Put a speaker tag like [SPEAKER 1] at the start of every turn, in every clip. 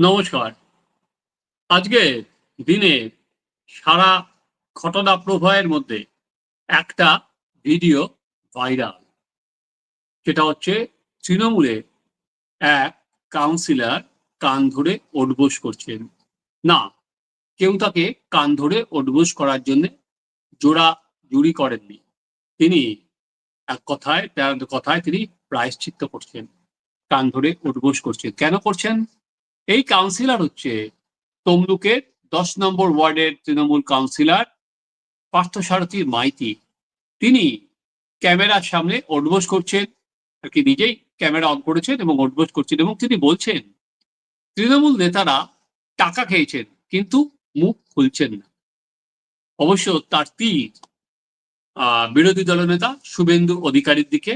[SPEAKER 1] নমস্কার। আজকে দিনে সারা ঘটনা প্রবাহের মধ্যে একটা ভিডিও ভাইরাল। সেটা হচ্ছে তৃণমূলে এক কাউন্সিলর কান ধরে ওঠবোস করছেন। না, কেউ তাকে কান ধরে ওঠবোস করার জন্য জোড়া জুড়ি করেননি। তিনি এক কথায় তার কথায় তিনি প্রায়শ্চিত্ত করছেন। কান ধরে উঠবোস করছেন। কেন করছেন? এই কাউন্সিলর হচ্ছে তমলুকের দশ নম্বর ওয়ার্ডের তৃণমূল কাউন্সিলর পার্থসারথী মাইতি। তিনি ক্যামেরার সামনে ওঠবোস করছেন, আর কি নিজেই ক্যামেরা অন করেছেন এবং ওঠবোস করছেন এবং তিনি বলছেন, তৃণমূল নেতারা টাকা খেয়েছেন, কিন্তু মুখ খুলছেন না। অবশ্য তার তীর বিরোধী দলনেতা শুভেন্দু অধিকারীর দিকে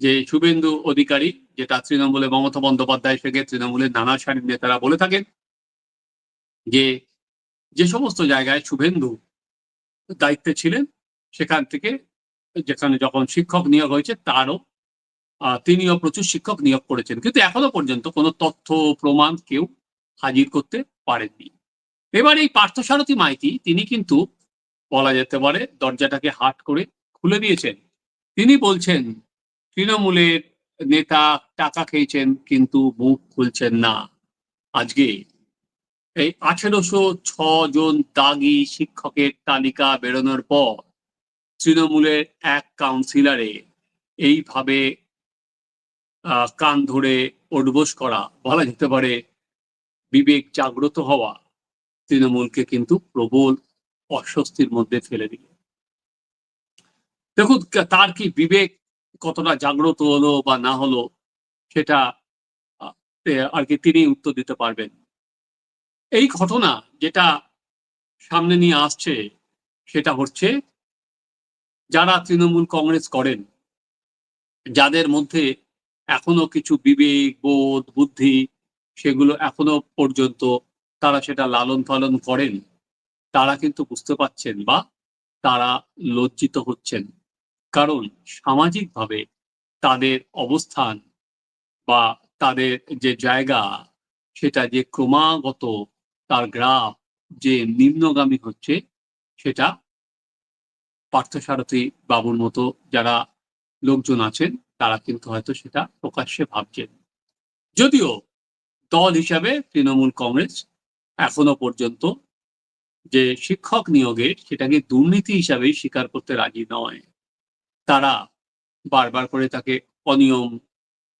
[SPEAKER 1] যে শুভেন্দু অধিকারী, যেটা তৃণমূলে মমতা বন্দ্যোপাধ্যায় থেকে তৃণমূলের নানা সারির নেতারা বলে থাকেন, যে যে সমস্ত জায়গায় শুভেন্দু দায়িত্বে ছিলেন, সেখান থেকে যেখানে যখন শিক্ষক নিয়োগ হয়েছে, তারও তিনিও প্রচুর শিক্ষক নিয়োগ করেছেন। কিন্তু এখনও পর্যন্ত কোনো তথ্য, প্রমাণ কেউ হাজির করতে পারেননি। এবার এই পার্থসারথী মাইতি, তিনি কিন্তু বলা যেতে পারে দরজাটাকে হাট করে খুলে দিয়েছেন। তিনি বলছেন তৃণমূলের নেতা টাকা খেয়েছেন, কিন্তু মুখ খুলছেন না আজকে। এই আঠেরোশো ছ জন দাগি শিক্ষকের তালিকা বেরোনোর পর তৃণমূলের এক কাউন্সিলরে এইভাবে কান ধরে ওঠবোস করা, বলা যেতে পারে বিবেক জাগ্রত হওয়া তৃণমূলকে কিন্তু প্রবল অস্বস্তির মধ্যে ফেলে দিল। দেখুন তার কি বিবেক কতটা জাগ্রত হলো বা না হলো, সেটা আর কি তিনি উত্তর দিতে পারবেন। এই ঘটনা যেটা সামনে নিয়ে আসছে, সেটা হচ্ছে যারা তৃণমূল কংগ্রেস করেন, যাদের মধ্যে এখনও কিছু বিবেক, বোধ, বুদ্ধি, সেগুলো এখনও পর্যন্ত তারা সেটা লালন পালন করেন, তারা কিন্তু বুঝতে পাচ্ছেন বা তারা লজ্জিত হচ্ছেন। কারণ সামাজিকভাবে তাদের অবস্থান বা তাদের যে জায়গা, সেটা যে ক্রমাগত তার গ্রাফ যে নিম্নগামী হচ্ছে, সেটা পার্থসারথী বাবুর মতো যারা লোকজন আছেন, তারা কিন্তু হয়তো সেটা প্রকাশ্যে ভাবছেন। যদিও দল হিসাবে তৃণমূল কংগ্রেস এখনও পর্যন্ত যে শিক্ষক নিয়োগের সেটাকে দুর্নীতি হিসাবেই স্বীকার করতে রাজি নয়। তারা বারবার করে তাকে অনিয়ম,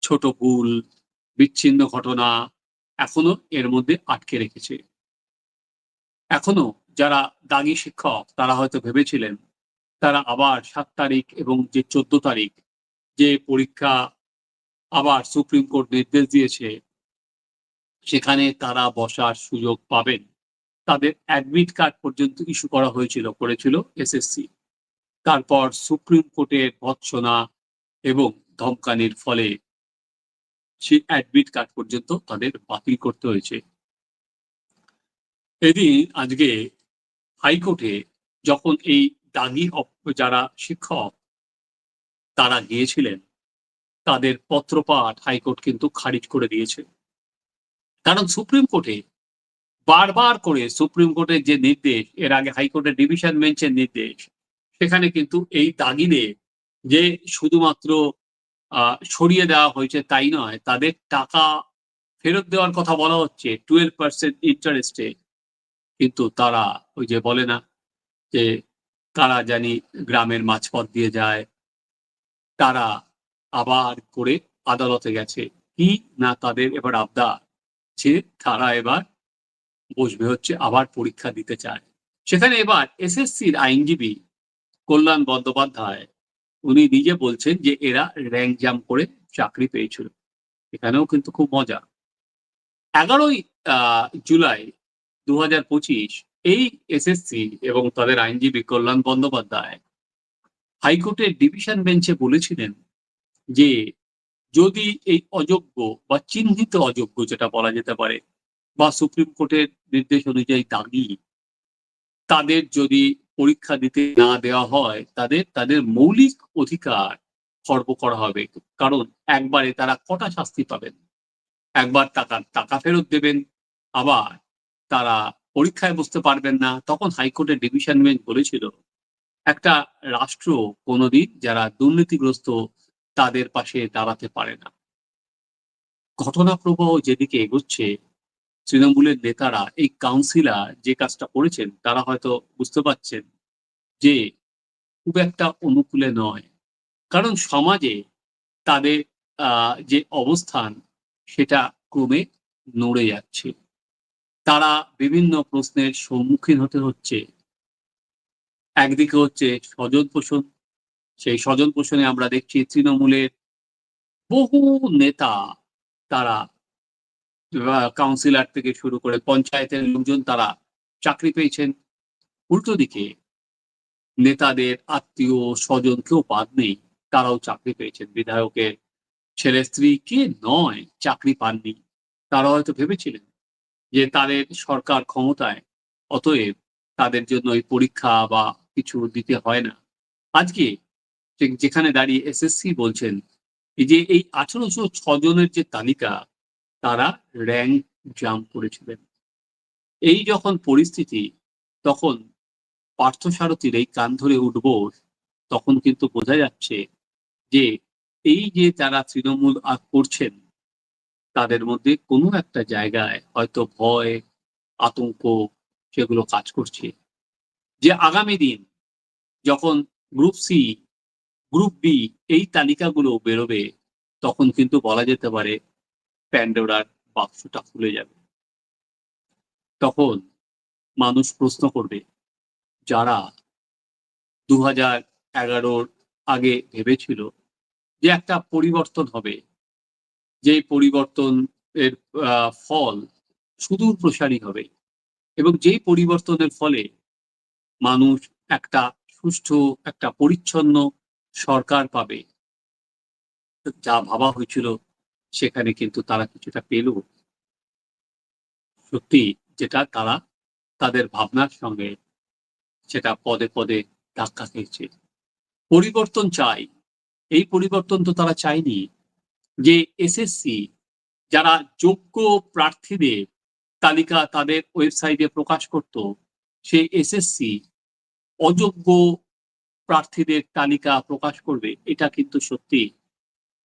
[SPEAKER 1] ছোট ভুল, বিচ্ছিন্ন ঘটনা এখনও এর মধ্যে আটকে রেখেছে। এখনও যারা দাগি শিক্ষক, তারা হয়তো ভেবেছিলেন তারা আবার সাত তারিখ এবং যে চোদ্দ তারিখ যে পরীক্ষা আবার সুপ্রিম কোর্ট নির্দেশ দিয়েছে, সেখানে তারা বসার সুযোগ পাবেন। তাদের অ্যাডমিট কার্ড পর্যন্ত ইস্যু করা হয়েছিল, করেছিল এসএসসি তারপর সুপ্রিম কোর্টের ভৎসনা এবং ধমকানির ফলে সেই অ্যাডমিট কার্ড পর্যন্ত তাদের বাতিল করতে হয়েছে। এদিন আজকে হাইকোর্টে যখন এই দাগি যারা শিক্ষক তারা গিয়েছিলেন, তাদের পত্রপাঠ হাইকোর্ট কিন্তু খারিজ করে দিয়েছে। কারণ সুপ্রিম কোর্টে বারবার করে সুপ্রিম কোর্টের যে নির্দেশ, এর আগে হাইকোর্টের ডিভিশন বেঞ্চের নির্দেশ সেখানে কিন্তু এই তাগিদে যে শুধুমাত্র সরিয়ে দেওয়া হয়েছে তাই নয়, তাদের টাকা ফেরত দেওয়ার কথা বলা হচ্ছে টুয়েলভ পার্সেন্ট ইন্টারেস্টে কিন্তু তারা ওই যে বলে না যে তারা জানি গ্রামের মাঝপথ দিয়ে যায়, তারা আবার করে আদালতে গেছে। কি না তাদের এবার আবদার? যে তারা এবার বসবে হচ্ছে, আবার পরীক্ষা দিতে চায়। সেখানে এবার এসএসসির আইনজীবী কল্যাণ বন্দ্যোপাধ্যায়, উনি নিজে বলছেন যে এরা র্যাঙ্ক জাম্প করে চাকরি পেয়েছিল। এখানেও কিন্তু খুব মজা। এগারোই জুলাই দু হাজার পঁচিশ এই এসএসসি এবং তাদের আইনজীবী কল্যাণ বন্দ্যোপাধ্যায় হাইকোর্টের ডিভিশন বেঞ্চে বলেছিলেন যে যদি এই অযোগ্য বা চিহ্নিত অযোগ্য যেটা বলা যেতে পারে বা সুপ্রিম কোর্টের নির্দেশ অনুযায়ী দাগি তাদের যদি পরীক্ষা দিতে না দেওয়া হয়, তাদের তাদের মৌলিক অধিকার খর্ব করা হবে। কারণ একবারে তারা কটা শাস্তি পাবেন? একবার টাকা টাকা ফেরত দেবেন, আবার তারা পরীক্ষায় বসতে পারবেন না। তখন হাইকোর্টের ডিভিশন বেঞ্চ বলেছিল, একটা রাষ্ট্র কোনোদিন যারা দুর্নীতিগ্রস্ত, তাদের পাশে দাঁড়াতে পারে না। ঘটনা প্রবাহ যেদিকে এগোচ্ছে তৃণমূলের নেতারা, এই কাউন্সিলার যে কাজটা করেছেন, তারা হয়তো বুঝতে পারছেন যে খুব একটা অনুকূলে নয়। কারণ সমাজে তাদের যে অবস্থান, সেটা ক্রমে নড়ে যাচ্ছে। তারা বিভিন্ন প্রশ্নের সম্মুখীন হতে হচ্ছে। একদিকে হচ্ছে স্বজন পোষণ। সেই স্বজন পোষণে আমরা দেখছি তৃণমূলের বহু নেতা তারা কাউন্সিলর থেকে শুরু করে পঞ্চায়েতের লোকজন তারা চাকরি পেয়েছেন। উল্টো দিকে নেতাদের আত্মীয় স্বজন কেউ বাদ নেই, তারাও চাকরি পেয়েছেন। বিধায়কের ছেলে স্ত্রী কে নয় চাকরি পাননি, তারা হয়তো ভেবেছিলেন যে তাদের সরকার ক্ষমতায়, অতএব তাদের জন্য এই পরীক্ষা বা কিছু দিতে হয় না। আজকে যেখানে দাঁড়িয়ে এসএসসি বলছেন যে এই আঠারোশো ছজনের যে তালিকা তারা র্যাঙ্ক জাম্প করেছিলেন। এই যখন পরিস্থিতি, তখন পার্থসারথীর এই কান ধরে উঠব, তখন কিন্তু বোঝা যাচ্ছে যে এই যে তারা তৃণমূল আর করছেন, তাদের মধ্যে কোনো একটা জায়গায় হয়তো ভয়, আতঙ্ক সেগুলো কাজ করছে। যে আগামী দিন যখন গ্রুপ সি, গ্রুপ বি এই তালিকাগুলো বেরোবে, তখন কিন্তু বলা যেতে পারে প্যান্ডোরার বাক্সটা খুলে যাবে। তখন মানুষ প্রশ্ন করবে, যারা দু হাজার এগারোর আগে ভেবেছিল যে একটা পরিবর্তন হবে, যে পরিবর্তন এর ফল সুদূর প্রসারী হবে এবং যেই পরিবর্তনের ফলে মানুষ একটা সুষ্ঠু, একটা পরিচ্ছন্ন সরকার পাবে, যা ভাবা হয়েছিল সেখানে কিন্তু তারা কিছুটা পেল। সত্যি যেটা তারা তাদের ভাবনার সঙ্গে সেটা পদে পদে ধাক্কা খেয়েছে। পরিবর্তন চাই। এই পরিবর্তন তো তারা চায়নি যে এসএসসি যারা যোগ্য প্রার্থীদের তালিকা তাদের ওয়েবসাইটে প্রকাশ করত, সেই এসএসসি অযোগ্য প্রার্থীদের তালিকা প্রকাশ করবে, এটা কিন্তু সত্যি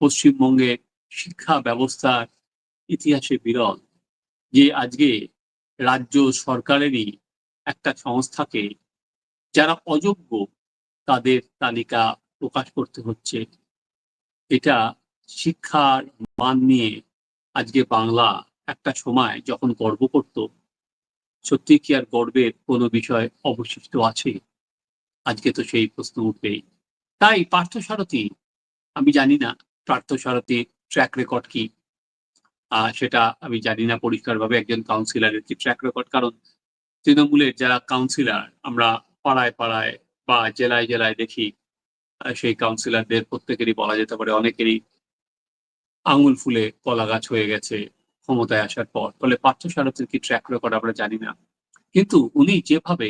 [SPEAKER 1] পশ্চিমবঙ্গের শিক্ষা ব্যবস্থার ইতিহাসে বিরল, যে আজকে রাজ্য সরকারেরই একটা সংস্থাকে যারা অযোগ্য তাদের তালিকা প্রকাশ করতে হচ্ছে। এটা শিক্ষার মান নিয়ে আজকে বাংলা একটা সময় যখন গর্ব করত, সত্যি কি আর গর্বের কোনো বিষয় অবশিষ্ট আছে? আজকে তো সেই প্রশ্ন উঠবেই। তাই পার্থসারথী আমি জানি না পার্থসারথী ট্র্যাক রেকর্ড কি? সেটা আমি জানি না পরিষ্কারভাবে একজন কাউন্সিলরের কি ট্র্যাক রেকর্ড কারণ তৃণমূলের যারা কাউন্সিলর আমরা পাড়ায় পাড়ায় বা জেলায় জেলায় দেখি সেই কাউন্সিলরদের প্রত্যেকেরই বলা যেতে পারে অনেকেরই আঙুল ফুলে কলা গাছ হয়ে গেছে ক্ষমতায় আসার পর, ফলে পার্থ সারথীর কি ট্র্যাক রেকর্ড আমরা জানি না। কিন্তু উনি যেভাবে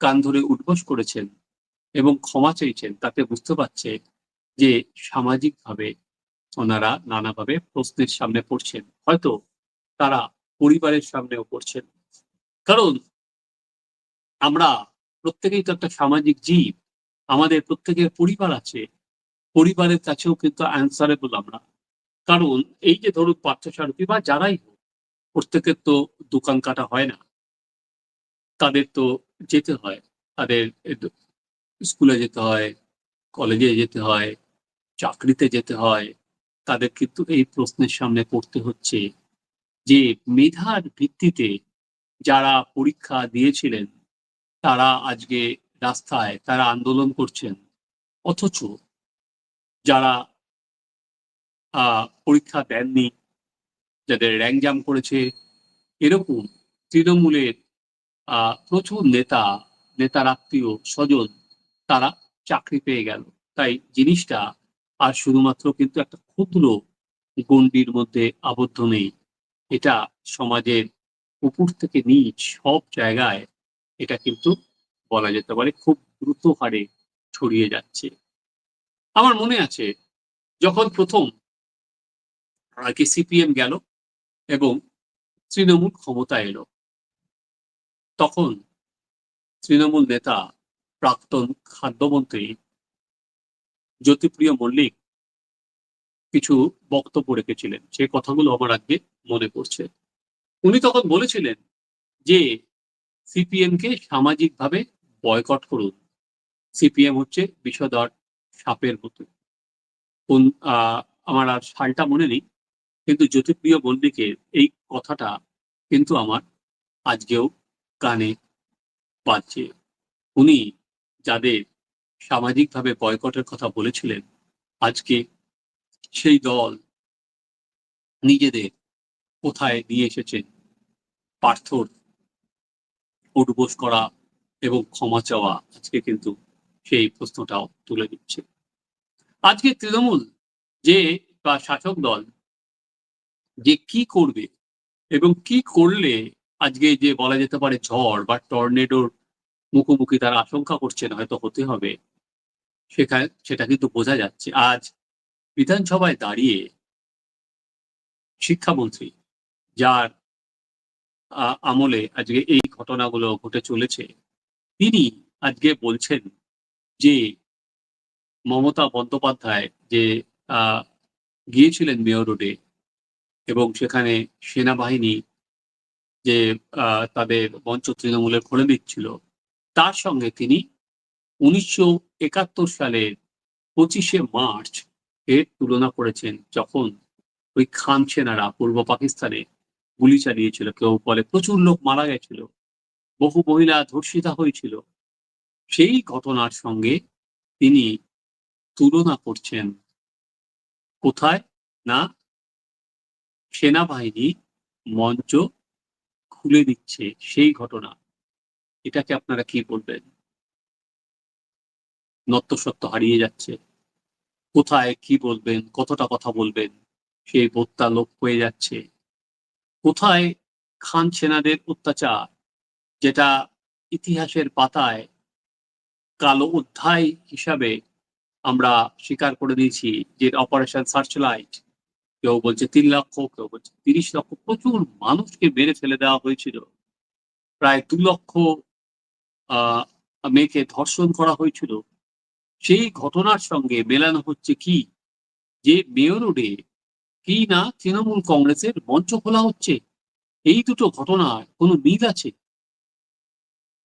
[SPEAKER 1] কান ধরে উদ্বোস করেছেন এবং ক্ষমা চেয়েছেন, তাতে বুঝতে পারছে যে সামাজিকভাবে ওনারা নানাভাবে প্রশ্নের সামনে পড়ছেন। হয়তো তারা পরিবারের সামনেও পড়ছেন। কারণ আমরা প্রত্যেকেই তো একটা সামাজিক জীব। আমাদের প্রত্যেকের পরিবার আছে। পরিবারের কাছেও কিন্তু অ্যান্সারেবল আমরা। কারণ এই যে ধরুন পার্থসারথী বা যারাই হোক, প্রত্যেকের তো দোকান কাটা হয় না। তাদের তো যেতে হয়। তাদের স্কুলে যেতে হয়, কলেজে যেতে হয়, চাকরিতে যেতে হয়। তাদের কিন্তু এই প্রশ্নের সামনে পড়তে হচ্ছে যে মেধার ভিত্তিতে যারা পরীক্ষা দিয়েছিলেন, তারা আজকে রাস্তায় তারা আন্দোলন করছেন, অথচ যারা পরীক্ষা দেননি, যাদের র্যাঙ্ক জাম করেছে, এরকম তৃণমূলের প্রচুর নেতা, নেতার আত্মীয় স্বজন তারা চাকরি পেয়ে গেল। তাই জিনিসটা আর শুধুমাত্র কিন্তু একটা ক্ষুদ্র গণ্ডির মধ্যে আবদ্ধ নেই। এটা সমাজের উপর থেকে নিচ সব জায়গায় এটা কিন্তু বলা যেতে পারে খুব দ্রুত হারে ছড়িয়ে যাচ্ছে। আমার মনে আছে, যখন প্রথম কি সিপিএম গেল এবং তৃণমূল ক্ষমতা এলো, তখন তৃণমূল নেতা প্রাক্তন খাদ্যমন্ত্রী জ্যোতিপ্রিয় মল্লিক কিছু বক্তব্য রেখেছিলেন। সেই কথাগুলো আমার আজকে মনে পড়ছে। উনি তখন বলেছিলেন যে সিপিএম কে সামাজিকভাবে বয়কট করুন। সিপিএম হচ্ছে বিষধর সাপের মতো। কোন আমার আর সালটা মনে নেই, কিন্তু জ্যোতিপ্রিয় মল্লিকের এই কথাটা কিন্তু আমার আজকেও কানে বাজছে। উনি যাদের সামাজিকভাবে বয়কটের কথা বলেছিলেন, আজকে সেই দল নিজেদের কোথায় নিয়ে এসেছেন পার্থর, উঠবোস করা এবং ক্ষমা চাওয়া আজকে কিন্তু সেই প্রশ্নটাও তুলে দিচ্ছে। আজকে তৃণমূল যে বা শাসক দল যে কি করবে এবং কি করলে আজকে যে বলা যেতে পারে ঝড় বা টর্নেডোর মুখোমুখি তারা আশঙ্কা করছেন, হয়তো হতে হবে। সেখানে, সেটা কিন্তু বোঝা যাচ্ছে। আজ বিধানসভায় দাঁড়িয়ে শিক্ষামন্ত্রী যার আমলে আজকে এই ঘটনাগুলো ঘটে চলেছে, তিনি আজকে বলছেন যে মমতা বন্দ্যোপাধ্যায় যে গিয়েছিলেন মেয়র রোডে এবং সেখানে সেনাবাহিনী যে তাদের মঞ্চ তৃণমূলের খুলে দিচ্ছিল তার সঙ্গে তিনি উনিশশো একাত্তর সালের পঁচিশে মার্চ এর তুলনা করেছেন যখন ওই খান সেনারা পূর্ব পাকিস্তানে গুলি চালিয়েছিল, কেউ বলে প্রচুর লোক মারা গেছিল, বহু মহিলা ধর্ষিতা হয়েছিল। সেই ঘটনার সঙ্গে তিনি তুলনা করছেন কোথায় না সেনাবাহিনী মঞ্চ খুলে দিচ্ছে সেই ঘটনা। এটাকে আপনারা কি বলবেন? নত্যসত্য হারিয়ে যাচ্ছে। কোথায় কি বলবেন, কতটা কথা বলবেন সেই বোধটা লোপ হয়ে যাচ্ছে। কোথায় খান সেনাদের অত্যাচার, যেটা ইতিহাসের পাতায় কালো অধ্যায় হিসাবে আমরা স্বীকার করে দিয়েছি যে অপারেশন সার্চ লাইট কেউ বলছে তিন লক্ষ, কেউ বলছে তিরিশ লক্ষ, প্রচুর মানুষকে মেরে ফেলে দেওয়া হয়েছিল। প্রায় দু লক্ষ, আহ, মেয়েকে ধর্ষণ করা হয়েছিল। সেই ঘটনার সঙ্গে মেলানো হচ্ছে কি? যে মেয়র রোডে কি না তৃণমূল কংগ্রেসের মঞ্চ খোলা হচ্ছে? এই দুটো ঘটনার কোনো মিল আছে?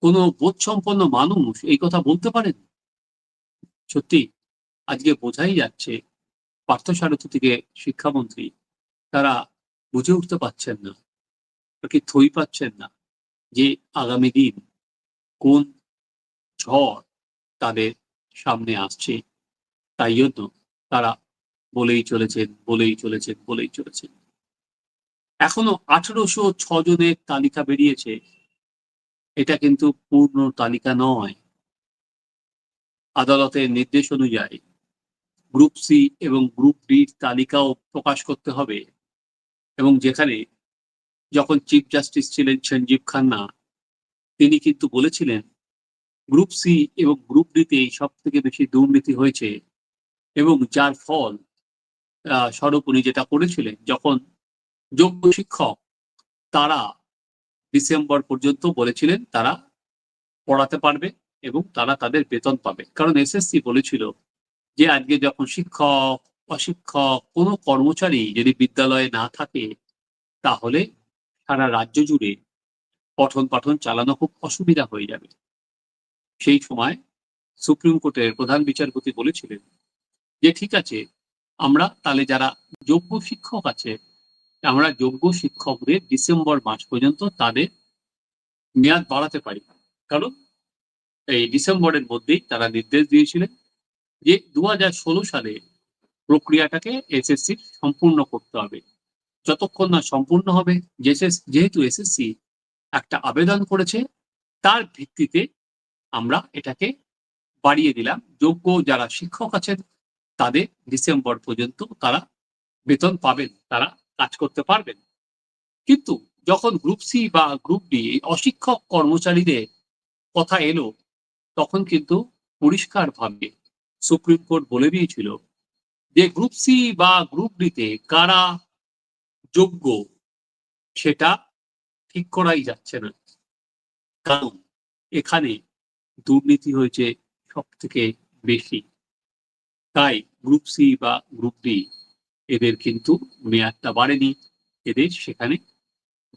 [SPEAKER 1] কোনো বোধসম্পন্ন মানুষ এই কথা বলতে পারেন? সত্যি, আজকে বোঝাই যাচ্ছে পার্থসারথী থেকে শিক্ষামন্ত্রী, তারা বুঝে উঠতে পারছেন না কি থই পাচ্ছেন না যে আগামী দিন কোন ঝড় তাদের সামনে আসছে। তাই জন্য তারা বলেই চলেছেন বলেই চলেছেন বলেই চলেছেন। এখনও আঠেরোশো জনের তালিকা বেরিয়েছে। এটা কিন্তু পূর্ণ তালিকা নয়। আদালতের নির্দেশ অনুযায়ী গ্রুপ সি এবং গ্রুপ ডির তালিকাও প্রকাশ করতে হবে। এবং যেখানে যখন চিফ জাস্টিস ছিলেন সঞ্জীব খান্না, তিনি কিন্তু বলেছিলেন গ্রুপ সি এবং গ্রুপ ডিতে সব থেকে বেশি দুর্নীতি হয়েছে এবং যার ফল স্বরূপ উনি যেটা করেছিলেন, যখন যোগ্য শিক্ষক তারা ডিসেম্বর পর্যন্ত বলেছিলেন তারা পড়াতে পারবে এবং তারা তাদের বেতন পাবে। কারণ এসএসসি বলেছিল যে আজকে যখন শিক্ষক, অশিক্ষক, কোনো কর্মচারী যদি বিদ্যালয়ে না থাকে, তাহলে সারা রাজ্য জুড়ে পঠন পাঠন চালানো খুব অসুবিধা হয়ে যাবে। সেই সময় সুপ্রিম কোর্টের প্রধান বিচারপতি বলেছিলেন যে, ঠিক আছে, আমরা তাহলে যারা যোগ্য শিক্ষক আছে, আমরা যোগ্য শিক্ষকদের ডিসেম্বর মাস পর্যন্ত তাদের মেয়াদ বাড়াতে পারি। কারণ এই ডিসেম্বরের মধ্যেই তারা নির্দেশ দিয়েছিলেন যে দু হাজার ষোলো সালে প্রক্রিয়াটাকে এসএসসি সম্পূর্ণ করতে হবে। যতক্ষণ না সম্পূর্ণ হবে যেহেতু এসএসসি একটা আবেদন করেছে, তার ভিত্তিতে আমরা এটাকে বাড়িয়ে দিলাম। যোগ্য যারা শিক্ষক আছেন, তাদের ডিসেম্বর পর্যন্ত তারা বেতন পাবেন, তারা কাজ করতে পারবেন। কিন্তু যখন গ্রুপ সি বা গ্রুপ ডি অশিক্ষক কর্মচারীদের কথা এলো, তখন কিন্তু পরিষ্কারভাবে সুপ্রিম কোর্ট বলে দিয়েছিল যে গ্রুপ সি বা গ্রুপ ডিতে কারা যোগ্য, সেটা ঠিক করাই যাচ্ছে না। কারণ এখানে দুর্নীতি হয়েছে সব থেকে বেশি। তাই গ্রুপ সি বা গ্রুপ ডি এদের কিন্তু মেয়াদটা বাড়েনি। এদের সেখানে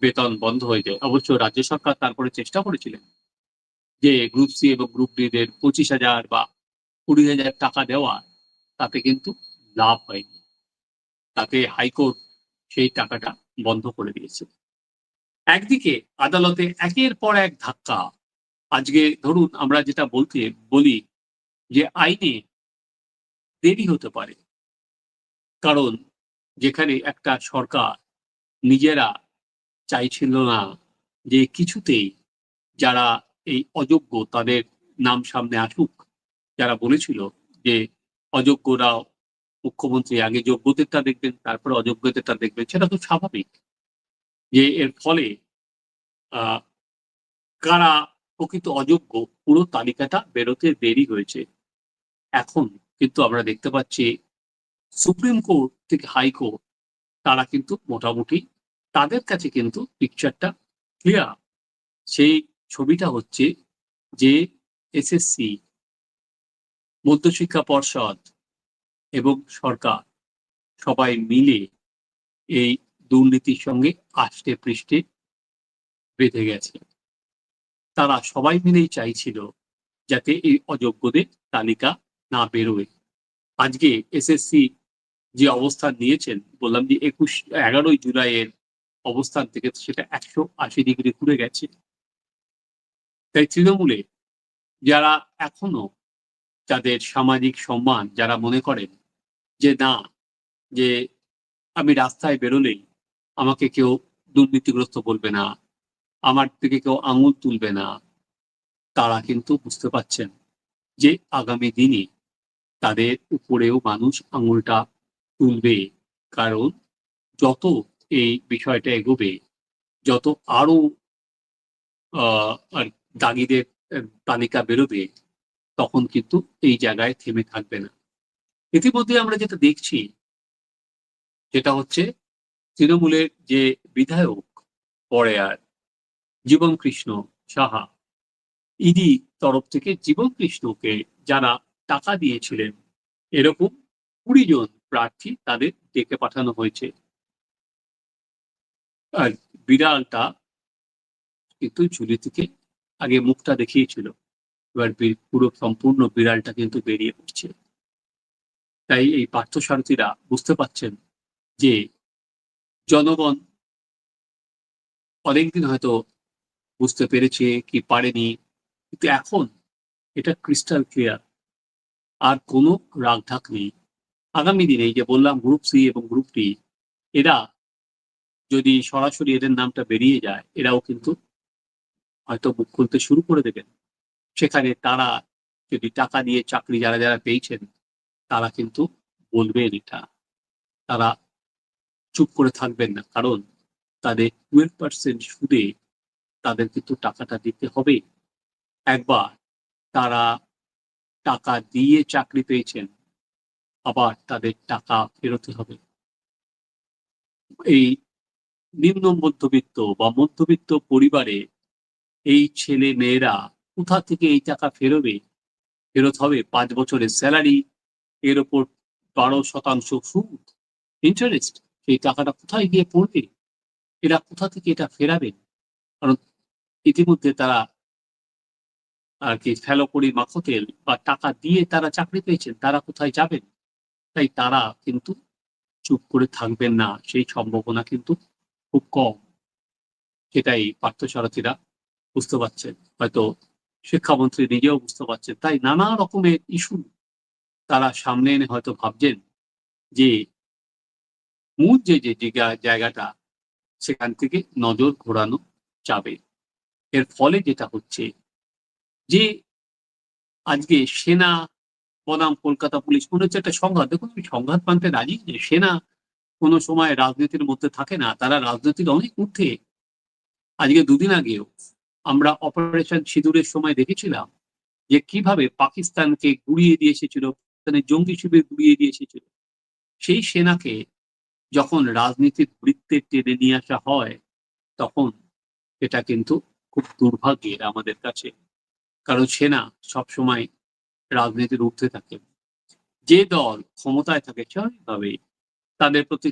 [SPEAKER 1] বেতন বন্ধ হয়ে যায়। অবশ্য রাজ্য সরকার তারপরে চেষ্টা করেছিলেন যে গ্রুপ সি এবং গ্রুপ ডি দের পঁচিশ হাজার বা কুড়ি হাজার টাকা দেওয়া, তাতে কিন্তু লাভ হয়নি। তাতে হাইকোর্ট সেই টাকাটা বন্ধ করে দিয়েছে। একদিকে আদালতে একের পর এক ধাক্কা আজকে ধরুন আমরা যেটা বলতে বলি যে আইনে দেরি হতে পারে। কারণ যেখানে একটা সরকার নিজেরা চাইছিল না যে কিছুতেই যারা এই অযোগ্য তাদের নাম সামনে আসুক, যারা বলেছিল যে অযোগ্যরা মুখ্যমন্ত্রী আগে যোগ্যদেরটা দেখবেন, তারপরে অযোগ্যদেরটা দেখবেন, সেটা তো স্বাভাবিক যে এর ফলে, আহ, কারা প্রকৃত অযোগ্য, পুরো তালিকাটা বেরোতে দেরি হয়েছে। এখন কিন্তু আমরা দেখতে পাচ্ছি সুপ্রিম কোর্ট থেকে হাইকোর্ট তারা কিন্তু মোটামুটি তাদের কাছে কিন্তু পিকচারটা ক্লিয়ার সেই ছবিটা হচ্ছে যে এসএসসি মধ্যশিক্ষা পর্ষদ এবং সরকার সবাই মিলে এই দুর্নীতির সঙ্গে আষ্টে পৃষ্ঠে বেঁধে গেছে। তারা সবাই মিলেই চাইছিল যাতে এই অযোগ্যদের তালিকা না বেরোয়। আজকে এসএসসি যে অবস্থান নিয়েছেন, বললাম যে একুশ, এগারোই জুলাইয়ের অবস্থান থেকে সেটা একশো আশি ডিগ্রি ঘুরে গেছে। তাই তৃণমূলে যারা এখনও যাদের সামাজিক সম্মান যারা মনে করেন যে না, যে আমি রাস্তায় বেরোলেই আমাকে কেউ দুর্নীতিগ্রস্ত বলবে না আমার থেকে কেউ আঙুল তুলবে না। তারা কিন্তু বুঝতে পাচ্ছেন যে আগামী দিনে তাদের উপরেও মানুষ আঙুলটা তুলবে। কারণ যত এই বিষয়টা এগোবে, যত আর দাগিদের তালিকা বেরোবে, তখন কিন্তু এই জায়গায় থেমে থাকবে না। ইতিমধ্যে আমরা যেটা দেখছি যেটা হচ্ছে তৃণমূলের যে বিধায়ক পরে আর জীবন কৃষ্ণ সাহা। ইডি তরফ থেকে জীবন কৃষ্ণকে যারা টাকা দিয়েছিলেন, এরকম কুড়ি জন প্রার্থী তাদের ডেকে পাঠানো হয়েছে। আর বিড়ালটা কিন্তু ঝুলি থেকে আগে মুখটা দেখিয়েছিল। এবার পুরো সম্পূর্ণ বিড়ালটা কিন্তু বেরিয়ে পড়ছে। তাই এই পার্থসারথীরা বুঝতে পাচ্ছেন যে জনগণ অনেকদিন হয়তো বুঝতে পেরেছে কি পারেনি। কিন্তু এখন এটা ক্রিস্টাল ক্লিয়ার আর কোনো রাগঢাক নেই। আগামী দিনে যে বললাম গ্রুপ সি এবং গ্রুপ ডি এরা যদি সরাসরি এদের নামটা বেরিয়ে যায়, এরাও কিন্তু হয়তো মুখ খুলতে শুরু করে দেবেন। সেখানে তারা যদি টাকা দিয়ে চাকরি যারা যারা পেয়েছেন, তারা কিন্তু বলবেন এটা। তারা চুপ করে থাকবেন না। কারণ তাদের টুয়েলভ পার্সেন্ট সুদে তাদের কিন্তু টাকাটা দিতে হবে। একবার তারা টাকা দিয়ে চাকরি পেয়েছেন, আবার তাদের টাকা ফেরতে হবে। এই নিম্ন মধ্যবিত্ত বা মধ্যবিত্ত পরিবারে এই ছেলে মেয়েরা কোথা থেকে এই টাকা ফেরবে? ফেরত হবে পাঁচ বছরের স্যালারি, এর ওপর বারো শতাংশ সুদ ইন্টারেস্ট সেই টাকাটা কোথায় গিয়ে পড়বে? এরা কোথা থেকে এটা ফেরাবেন কারণ ইতিমধ্যে তারা আর কি ফেলোকড়ি মাখতেল বা টাকা দিয়ে তারা চাকরি পেয়েছেন, তারা কোথায় যাবেন? তাই তারা কিন্তু চুপ করে থাকবেন না, সেই সম্ভাবনা কিন্তু খুব কম। সেটাই পার্থসারথীরা বুঝতে পারছেন। হয়তো শিক্ষামন্ত্রী নিজেও বুঝতে পারছেন। তাই নানা রকমের ইস্যু তারা সামনে এনে হয়তো ভাবছেন যে মূল যে যে জায়গা- জায়গাটা সেখান থেকে নজর ঘোরানো যাবে। এর ফলে যেটা হচ্ছে যে আজকে সেনা, বনাম কলকাতা পুলিশ মনে হচ্ছে একটা সংঘাত, দেখুন আমি সংঘাত মানতে রাজি যে সেনা কোনো সময় রাজনীতির মধ্যে থাকে না, তারা রাজনীতির অনেক ঊর্ধ্বে। আজকে দুদিন আগেও আমরা অপারেশন সিঁদুরের সময় দেখেছিলাম যে কীভাবে পাকিস্তানকে গুড়িয়ে দিয়ে এসেছিল পাকিস্তানের জঙ্গি শিবির গুড়িয়ে দিয়ে এসেছিল। সেই সেনাকে যখন রাজনীতির বৃত্তে টেনে নিয়ে আসা হয়, তখন এটা কিন্তু খুব দুর্ভাগ্যের আমাদের কাছে। কারণ সেনা সবসময় রাজনীতির ঊর্ধ্বে থাকে। যে দল ক্ষমতায় থাকে স্বাভাবিকভাবেই তাদের প্রতি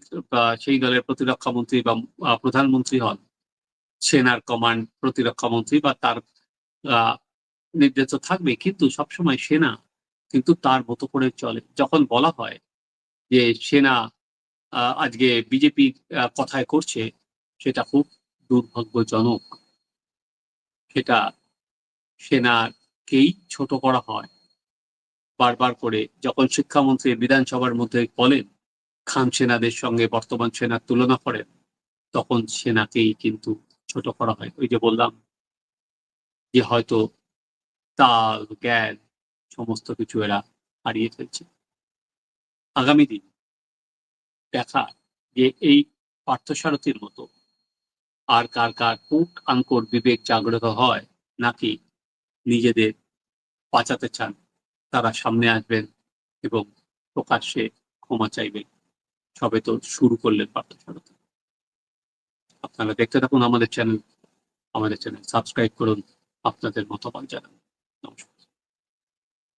[SPEAKER 1] সেই দলের প্রতিরক্ষা মন্ত্রী বা প্রধানমন্ত্রী হন। সেনার কমান্ড, প্রতিরক্ষা মন্ত্রী বা তার নির্দেশ থাকবে। কিন্তু সবসময় সেনা কিন্তু তার মতো করে চলে। যখন বলা হয় যে সেনা আজকে বিজেপি কথায় করছে, সেটা খুব দুর্ভাগ্যজনক। সেটা সেনাকেই ছোট করা হয়। বারবার করে যখন শিক্ষামন্ত্রী বিধানসভার মধ্যে বলেন, খান সেনাদের সঙ্গে বর্তমান সেনার তুলনা করেন, তখন সেনাকেই কিন্তু ছোট করা হয়। ওই যে বললাম যে হয়তো তাল, জ্ঞান সমস্ত কিছু এরা হারিয়ে ফেলছে। আগামী দিন দেখা যে এই পার্থসারথীর মতো আর কার কার কুট আঙ্কর বিবেক জাগ্রত হয় নাকি নিজেদের বাঁচাতে চান, তারা সামনে আসবেন এবং প্রকাশ্যে ক্ষমা চাইবেন। সবে তো শুরু করলেন পার্থসারথী আপনারা দেখতে থাকুন আমাদের চ্যানেল আমাদের চ্যানেল সাবস্ক্রাইব করুন, আপনাদের মতামত জানান। নমস্কার।